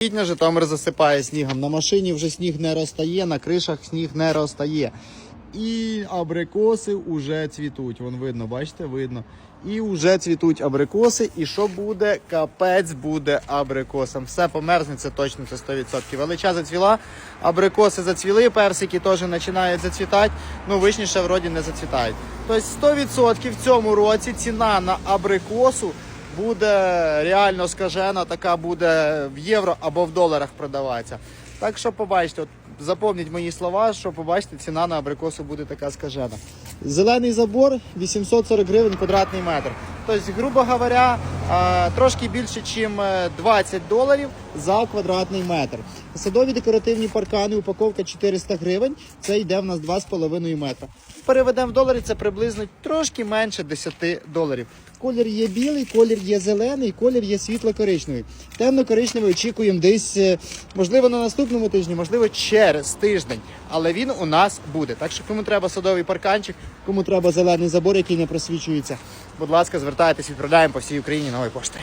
Квітня Житомир засипає снігом. На машині вже сніг не розтає, на кришах сніг не розтає. І абрикоси вже цвітуть. Вон видно, бачите, видно. І вже цвітуть абрикоси. І що буде? Капець буде абрикосам. Все померзне, це точно це 100%. Велича зацвіла, абрикоси зацвіли, персики теж починають зацвітати. Ну, вишні ще вроді не зацвітають. Тобто 100% в цьому році ціна на абрикосу буде реально скажена, така буде в євро або в доларах продаватися. Так що побачите, от запомніть мої слова, що побачите, ціна на абрикосу буде така скажена. Зелений забор 840 гривень квадратний метр. Тобто, грубо говоря, трошки більше, ніж 20 доларів за квадратний метр. Садові декоративні паркани, упаковка 400 гривень. Це йде в нас 2,5 метра. Переведемо в долари, це приблизно трошки менше 10 доларів. Колір є білий, колір є зелений, колір є світло-коричневий. Темно-коричневий очікуємо десь, е, можливо, на наступному тижні, можливо, через тиждень. Але він у нас буде. Так що кому треба садовий парканчик, кому треба зелений забор, який не просвічується. Будь ласка, звертайтесь, відправляємо по всій Україні nuevo postre.